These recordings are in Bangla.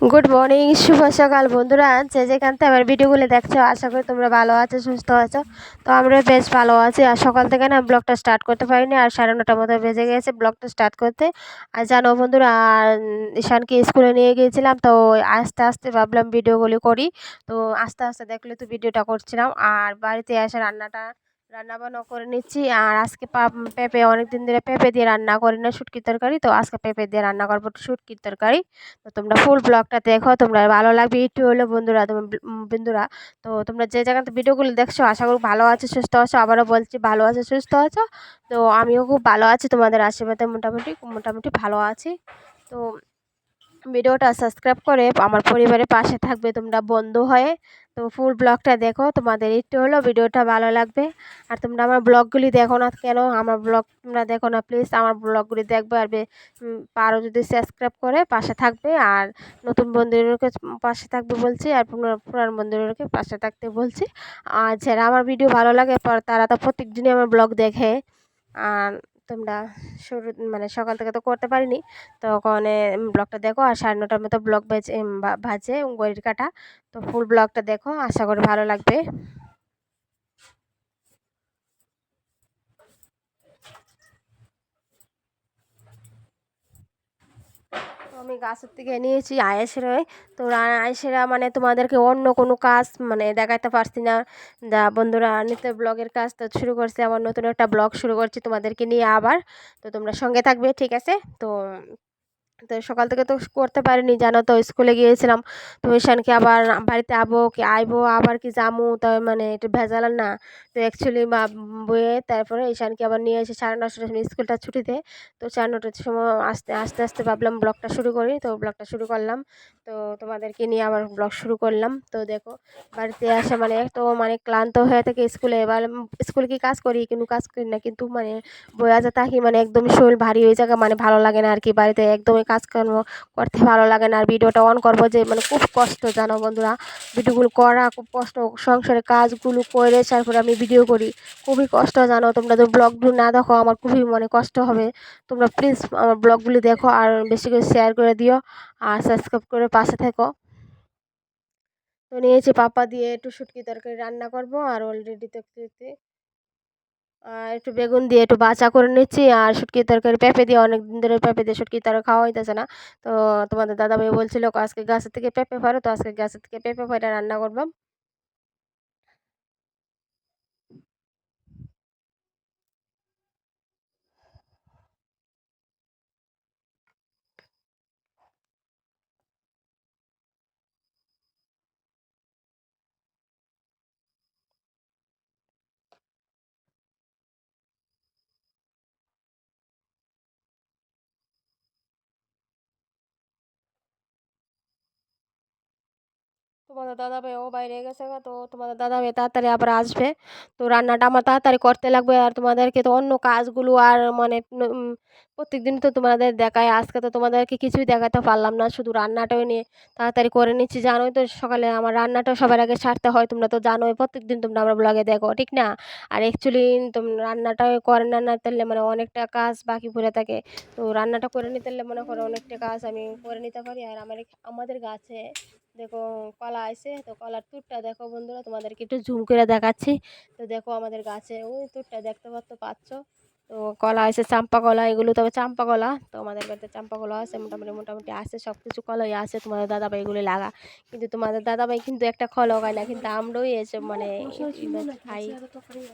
গুড মর্নিং শুভ সকাল বন্ধুরা। যে যেখান থেকে আমার ভিডিওগুলো দেখছ, আশা করি তোমরা ভালো আছো, সুস্থ আছো। তো আমরা বেশ ভালো আছি। আর সকাল থেকে না ব্লগটা স্টার্ট করতে পারিনি, আর সাড়ে নটার মতো বেজে গেছে ব্লগটা স্টার্ট করতে। আর জানো বন্ধুরা, আর ঈশানকে স্কুলে নিয়ে গিয়েছিলাম, তো আস্তে আস্তে ভাবলাম ভিডিওগুলি করি। তো আস্তে আস্তে দেখলে তো ভিডিওটা করছিলাম। আর বাড়িতে এসে রান্নাটা রান্না বান্না করে নিচ্ছি। আর আজকে পেঁপে অনেক দিন ধরে পেঁপে দিয়ে রান্না করি না শুটকির তরকারি। তো আজকে পেঁপে দিয়ে রান্না করব শুটকির তরকারি। তো তোমরা ফুল ব্লগটা দেখো, তোমরা ভালো লাগবে। একটু হলো বন্ধুরা তোমার বন্ধুরা, তো তোমরা যে জায়গাতে ভিডিওগুলো দেখছ, আশা করি ভালো আছে, সুস্থ আছো। আবারও বলছি, ভালো আছে, সুস্থ আছো। তো আমিও খুব ভালো আছি, তোমাদের আশীর্বাদে মোটামুটি মোটামুটি ভালো আছি। তো ভিডিওটা সাবস্ক্রাইব করে আমার পরিবারের পাশে থাকবে, তোমরা বন্ধু হয়ে। তো ফুল ব্লগটা দেখো, তোমাদের একটু হলো ভিডিওটা ভালো লাগবে। আর তোমরা আমার ব্লগগুলি দেখো না কেন, আমার ব্লগ তোমরা দেখো না প্লিজ আমার ব্লগগুলি দেখবে আর পারো যদি সাবস্ক্রাইব করে পাশে থাকবে। আর নতুন বন্ধুদেরকে পাশে থাকবে বলছি, আর পুরান বন্ধুদেরকে পাশে থাকতে বলছি। আর যারা আমার ভিডিও ভালো লাগে, তারা তো প্রত্যেক দিনই আমার ব্লগ দেখে। আর তোমরা শুরু মানে সকাল থেকে তো করতে পারিনি। তখন ব্লগটা দেখো আর সাড়ে নটার মতো ব্লগ বেজে ভাজে গড়ির কাটা। তো ফুল ব্লগটা দেখো, আশা করি ভালো লাগবে। আমি গাছের থেকে নিয়েছি আয়েসেরা তো আয়েসেরা মানে তোমাদেরকে অন্য কোনো কাজ মানে দেখাতে পারছি না। যা বন্ধুরা, নিত্য ব্লগের কাজ তো শুরু করছে আমার নতুন একটা ব্লগ শুরু করছি তোমাদেরকে নিয়ে আবার। তো তোমরা সঙ্গে থাকবে, ঠিক আছে? তো তো সকাল থেকে তো করতে পারিনি, জানো তো, স্কুলে গিয়েছিলাম। তো ঈশানকে আবার বাড়িতে আবো, কি আইবো, আবার কি যামু তাই মানে একটু ভেজাল না। তো অ্যাকচুয়ালি বা বয়ে তারপরে ঈশানকে আবার নিয়ে এসে সাড়ে নটার সময় স্কুলটা ছুটিতে, তো সাড়ে নটার সময় আস্তে আস্তে আস্তে ভাবলাম ব্লগটা শুরু করি। তো ব্লগটা শুরু করলাম। তো তোমাদেরকে নিয়ে আবার ব্লগ শুরু করলাম। তো দেখো, বাড়িতে আসে মানে তো মানে ক্লান্ত হয়ে থাকে স্কুলে, এবার স্কুলে কি কাজ করি কিন্তু কাজ করি না, কিন্তু মানে বয়ে যা থাকি মানে একদম শরীর ভারী হয়ে যায় মানে ভালো লাগে না আর কি, বাড়িতে একদমই কাজকর্ম করতে ভালো লাগে না। আর ভিডিওটা অন করব যে মানে খুব কষ্ট, জানো বন্ধুরা? ভিডিওগুলো করা, খুব কষ্ট। সংসারে কাজগুলো করে তারপরে আমি ভিডিও করি। খুবই কষ্ট, জানো? তোমরা তো ব্লগগুলো না দেখো, আমার খুবই মনে কষ্ট হবে। তোমরা প্লিজ আমার ব্লগগুলি দেখো আর বেশি করে শেয়ার করে দিও আর সাবস্ক্রাইব করে পাশে থেকো। তো নিয়েছি পাপা দিয়ে একটু শুটকি তরকারি রান্না করব আর অলরেডি আর একটু বেগুন দিয়ে একটু বাঁচা করে নিচ্ছি, আর শুটকির তরকারি পেঁপে দিয়ে অনেক দিন ধরে পেঁপে দিয়ে শুটকি তরকারি খাওয়া হইতেছে না। তো তোমাদের দাদাভাই বলছিল, আজকে গাছের থেকে পেঁপে পারো তো আজকে গাছের থেকে পেঁপে ফাইটা রান্না করবাম তোমাদের দাদাভাইও বাইরে গেছে তো তোমাদের দাদা ভাই তাড়াতাড়ি আবার আসবে। তো রান্নাটা আমার তাড়াতাড়ি করতে লাগবে আর তোমাদেরকে তো অন্য কাজগুলো আর মানে প্রত্যেক দিন তো তোমাদের দেখায়, আজকে তো তোমাদেরকে কিছুই দেখাতে পারলাম না, শুধু রান্নাটাও নিয়ে তাড়াতাড়ি করে নিচ্ছি। জানোই তো সকালে আমার রান্নাটাও সবার আগে সারতে হয়, তোমরা তো জানোই প্রত্যেক দিন তোমরা আমার ব্লগে দেখো, ঠিক না? আর অ্যাকচুয়ালি তোমরা রান্নাটাও করে না না তাহলে মানে অনেকটা কাজ বাকি পড়ে থাকে। তো রান্নাটা করে নিতে মনে করো অনেকটা কাজ আমি করে নিতে পারি, আর আমার আমাদের গাছে দেখো কলা আছে তো কলার তুরটা দেখো বন্ধুরা, তোমাদেরকে একটু জুম করে দেখাচ্ছি। তো দেখো আমাদের গাছে, ওই তুরটা দেখতে পাচ্ছ পাচ্ছ। তো কলা আছে, চাম্পা কলা, এগুলো তবে চাম্পা কলা। তো আমাদের বাড়িতে চাম্পা কলা আছে, মোটামুটি মোটামুটি আছে সব কিছু কলাই আছে, তোমাদের দাদাভাই এগুলো লাগা। কিন্তু তোমাদের দাদাভাই কিন্তু একটা খল হয় না, কিন্তু আমরাও এসব মানে খাই।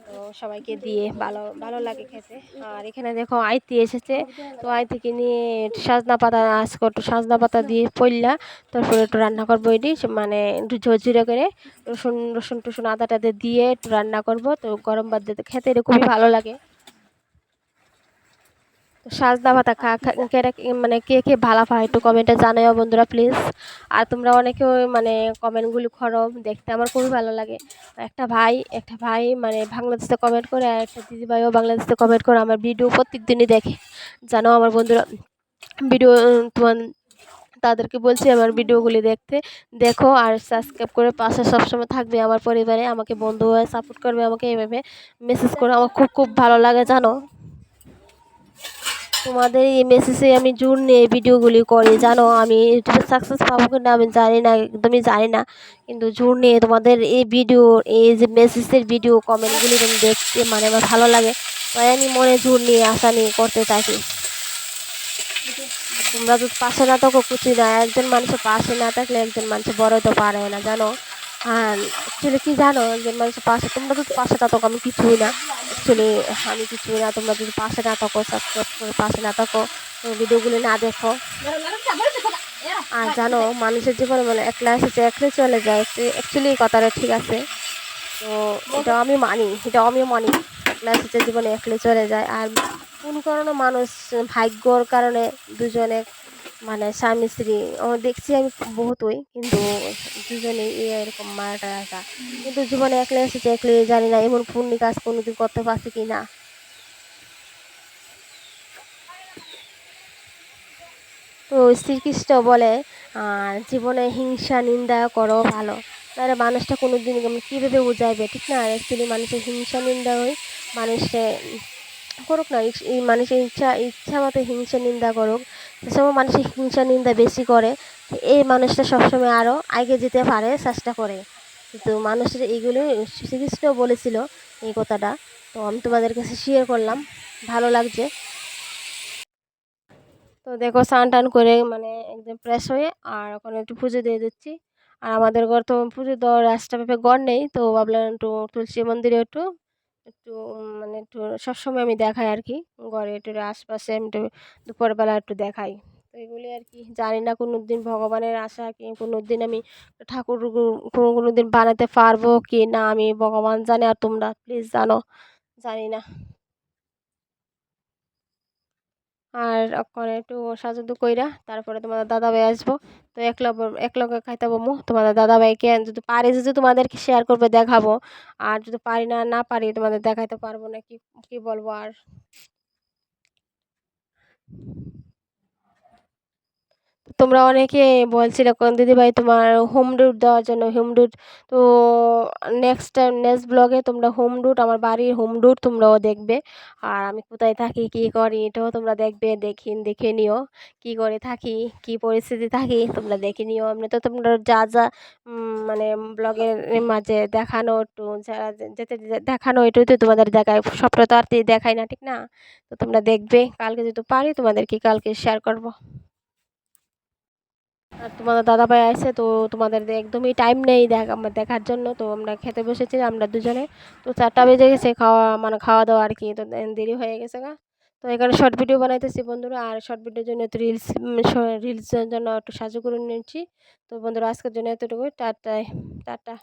তো সবাইকে দিয়ে ভালো ভালো লাগে খেতে। আর এখানে দেখো আইতি এসেছে, তো আইতিকে নিয়ে সাজনা পাতা আজকে একটু সাজনা পাতা দিয়ে পড়লা তারপরে একটু রান্না করব এটি মানে একটু ঝরঝরে করে। রসুন রসুন টসুন আদা টাদা দিয়ে একটু রান্না করব, তো গরম বাদ দিতে খেতে এটা খুবই ভালো লাগে। সাজদা ভাতা খা মানে কে কে ভালো পায় একটু কমেন্টে জানাও বন্ধুরা প্লিজ আর তোমরা অনেকে মানে কমেন্টগুলি করো, দেখতে আমার খুবই ভালো লাগে। একটা ভাই একটা ভাই মানে বাংলাদেশে কমেন্ট করে, আর একটা দিদিভাইও বাংলাদেশে কমেন্ট করে, আমার ভিডিও প্রত্যেক দিনই দেখে। জানো আমার বন্ধুরা ভিডিও তোমার, তাদেরকে বলছি আমার ভিডিওগুলি দেখতে। দেখো আর সাবস্ক্রাইব করে পাশে সবসময় থাকবে আমার পরিবারে, আমাকে বন্ধু হয়ে সাপোর্ট করবে আমাকে এভাবে। মেসেজ করে, আমার খুব খুব ভালো লাগে, জানো? তোমাদের এই মেসেজে আমি জোর নিয়ে ভিডিওগুলি করি। জানো, আমি ইউটিউবে সাকসেস পাবো কিনা আমি জানি না, একদমই জানি না। কিন্তু জোর নিয়ে তোমাদের এই ভিডিও এই যে মেসেজের ভিডিও কমেন্টগুলি তুমি দেখতে মানে আমার ভালো লাগে। তাই আমি মনে জোর নিয়ে আশা নিয়ে করতে থাকি। তোমরা তো পাশে না থাকো কুচি না। একজন মানুষের পাশে না থাকলে একজন মানুষ বড় হতে পারে না, জানো? আর অ্যাকচুয়ালি কি জানো, একজন মানুষের পাশে, তোমরা তো পাশে না থাকো, আমি কিছুই না। অ্যাকচুয়ালি আমি কিছু না, তোমরা যদি পাশে না থাকো সাবস্ক্রাইব করে পাশে না থাকো ভিডিওগুলি না দেখো। আর জানো, মানুষের জীবনে মানে একলা এসেছে একলাই চলে যায় অ্যাকচুয়ালি কথাটা ঠিক আছে। তো এটাও আমি মানি, এটাও আমি মানি, একলা এসেছে, জীবনে একলাই চলে যায়। আর কোন কারণে মানুষ ভাগ্যর কারণে দুজনে মানে স্বামী, স্ত্রী, ও দেখছি আমি বহুতই, কিন্তু দুজনেই এরকম মারাটা রাখা কিন্তু জীবনে একলে এসেছে একলে জানি না এমন পূর্ণি কাজ কোনোদিন করতে পারছি কি না তো শ্রীকৃষ্ণ বলে জীবনে হিংসা, নিন্দা করো ভালো। তাহলে মানুষটা কোনো দিন কীভাবে বুঝাইবে? ঠিক না? অ্যাকচুয়ালি মানুষের হিংসা, নিন্দা হয় মানুষে করুক না এই মানুষের ইচ্ছা ইচ্ছা মতো হিংসা, নিন্দা করুক। সেসব মানুষের হিংসা, নিন্দা বেশি করে, এই মানুষটা সবসময় আরও আগে যেতে পারে, চেষ্টা করে। কিন্তু মানুষের এইগুলি শ্রীকৃষ্ণ বলেছিল এই কথাটা। তো আমি তোমাদের কাছে শেয়ার করলাম। ভালো লাগছে। তো দেখো, স্নান টান করে মানে একদম ফ্রেশ হয়ে আর ওখানে একটু পুজো দিয়ে দিচ্ছি। আর আমাদের ঘর তো পুজো দেওয়ার রাস্তা পেপে ঘর নেই, তো ভাবলাম একটু তুলসী মন্দিরে একটু একটু মানে একটু সবসময় আমি দেখাই আর কি ঘরে একটু আশপাশে আমি একটু দুপুরবেলা একটু দেখাই। তো এগুলি আর কি জানি না কোনো দিন ভগবানের আশা কি কোনো দিন আমি ঠাকুর কোনো কোনো দিন বানাতে পারব কি না, আমি ভগবান জানে আর তোমরা প্লিজ জানো। জানি না। আর ওখানে একটু সাজুদু কইরা তারপরে তোমাদের দাদাভাই আসব। তো এক লগ এক লগে খাইতে বমু। তোমাদের দাদা ভাইকে যদি পারি, যদি তোমাদেরকে শেয়ার করবে, দেখাবো। আর যদি পারি না না পারি, তোমাদের দেখাইতে পারব না, কি কি বলব আর? তোমরা অনেকে বলছিলে দিদিভাই তোমার হোম রুট দেওয়ার জন্য হোম রুট তো নেক্সট টাইম নেক্সট ব্লগে তোমরা হোম রুট আমার বাড়ির হোম রুট তোমরাও দেখবে। আর আমি কোথায় থাকি, কী করি, এটাও তোমরা দেখবে, দেখি, দেখে নিও। কী করে থাকি, কী পরিস্থিতি থাকি, তোমরা দেখে নিও। এমনি তো তোমরা যা যা মানে ব্লগের মাঝে দেখানো একটু, যারা যেতে দেখানো এটাই তো তোমাদের দেখায়, সবটা তো আর দেখাই না, ঠিক না? তো তোমরা দেখবে, কালকে যদি পারি তোমাদেরকে কালকে শেয়ার করব। আর তোমাদের দাদাভাই আছে, তো তোমাদের একদমই টাইম নেই দেখ আমার দেখার জন্য। তো আমরা খেতে বসেছি আমরা দুজনে। তো চারটা বেজে গেছে খাওয়া মানে খাওয়া দাওয়া আর কি, তো দেরি হয়ে গেছে গা। তো এখানে শর্ট ভিডিও বানাইতেছি বন্ধুরা, আর শর্ট ভিডিওর জন্য একটু রিলস রিলসের জন্য একটু সাজু করে নিয়েছি তো বন্ধুরা, আজকের জন্য এতটুকু টাটায় টাটা।